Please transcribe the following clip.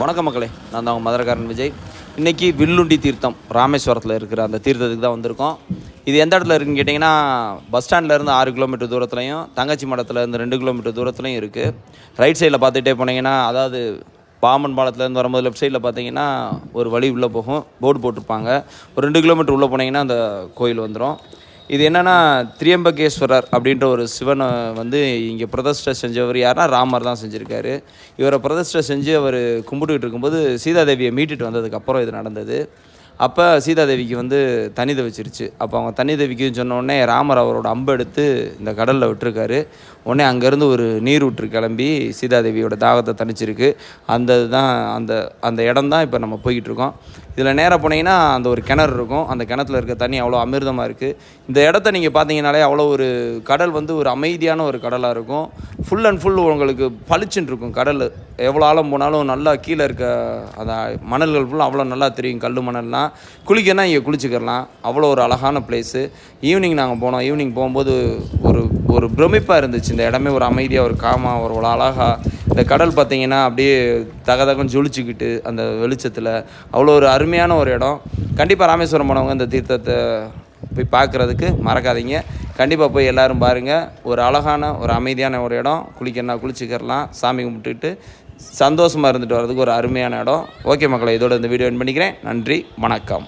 வணக்கம் மக்களே நான் தான் உங்கள் மதுரக்காரன் விஜய். இன்றைக்கி வில்லுண்டி தீர்த்தம் ராமேஸ்வரத்தில் இருக்கிற அந்த தீர்த்தத்துக்கு தான் வந்திருக்கோம். இது எந்த இடத்துல இருக்குன்னு கேட்டிங்கன்னா பஸ் ஸ்டாண்ட்லேருந்து ஆறு கிலோமீட்டர் தூரத்துலையும் தங்கச்சி மடத்துலேருந்து ரெண்டு கிலோமீட்டர் தூரத்துலையும் இருக்குது ரைட் சைடில் பார்த்துட்டே போனீங்கன்னா அதாவது பாமன் பாலத்துலேருந்து வரும்போது லெஃப்ட் சைடில் பார்த்தீங்கன்னா ஒரு வழி உள்ளே போகும் போர்டு போட்டிருப்பாங்க. ஒரு ரெண்டு கிலோமீட்டர் உள்ளே போனீங்கன்னா அந்த கோயில் வந்துடும் இது என்னென்னா திரியம்பகேஸ்வரர் அப்படின்ற ஒரு சிவனை வந்து இங்கே பிரதிஷ்டை செஞ்சவர் யாருன்னா ராமர் தான் செஞ்சுருக்காரு. இவரை பிரதிஷ்டை செஞ்சு அவர் கும்பிட்டுக்கிட்டு இருக்கும்போது சீதாதேவியை மீட்டுட்டு வந்ததுக்கப்புறம் இது நடந்தது. அப்போ சீதாதேவிக்கு வந்து தண்ணி தவிச்சிருச்சு அப்போ அவங்க தண்ணி தவிக்குன்னு சொன்னோடனே ராமர் அவரோட அம்பு எடுத்து இந்த கடலில் விட்டுருக்காரு. உடனே அங்கேருந்து ஒரு நீர் விட்டு கிளம்பி சீதாதேவியோட தாகத்தை தணிச்சிருக்கு. அந்த தான் அந்த அந்த இடம் தான் இப்போ நம்ம போய்கிட்டு இருக்கோம் இதில் நேராக போனீங்கன்னா அந்த ஒரு கிணறு இருக்கும். அந்த கிணத்துல இருக்க தண்ணி அவ்வளோ அமிர்தமாக இருக்குது இந்த இடத்த நீங்கள் பார்த்தீங்கனாலே அவ்வளோ ஒரு கடல் வந்து ஒரு அமைதியான ஒரு கடலாக இருக்கும். ஃபுல் அண்ட் ஃபுல் உங்களுக்கு பளிச்சுன்னு இருக்கும் கடல். எவ்வளோ ஆழம் போனாலும் நல்லா கீழே இருக்க அந்த மணல்கள் ஃபுல்லாக அவ்வளோ நல்லா தெரியும் கல் மணல்லாம். குளிக்கன்னா இங்கே குளிச்சுக்கிறலாம். அவ்வளோ ஒரு அழகான பிளேஸு ஈவினிங் நாங்கள் போனோம். ஈவினிங் போகும்போது ஒரு ஒரு பிரமிப்பாக இருந்துச்சு. இந்த இடமே ஒரு அமைதியாக ஒரு காமாக ஒரு அவ்வளோ அழகாக இந்த கடல் பார்த்திங்கன்னா அப்படியே தகதகன்னு ஜொலிச்சுக்கிட்டு அந்த வெளிச்சத்தில். அவ்வளோ ஒரு அருமையான ஒரு இடம். கண்டிப்பாக ராமேஸ்வரம் போனவங்க இந்த தீர்த்தத்தை போய் பார்க்குறதுக்கு மறக்காதீங்க. கண்டிப்பாக போய் எல்லோரும் பாருங்கள் ஒரு அழகான ஒரு அமைதியான ஒரு இடம். குளிக்கணும்னா குளிச்சுக்கிறலாம். சாமி கும்பிட்டுட்டு சந்தோஷமாக இருந்துட்டு வர்றதுக்கு ஒரு அருமையான இடம். ஓகே மக்களை இதோட இந்த வீடியோ என் பண்ணிக்கிறேன். நன்றி வணக்கம்.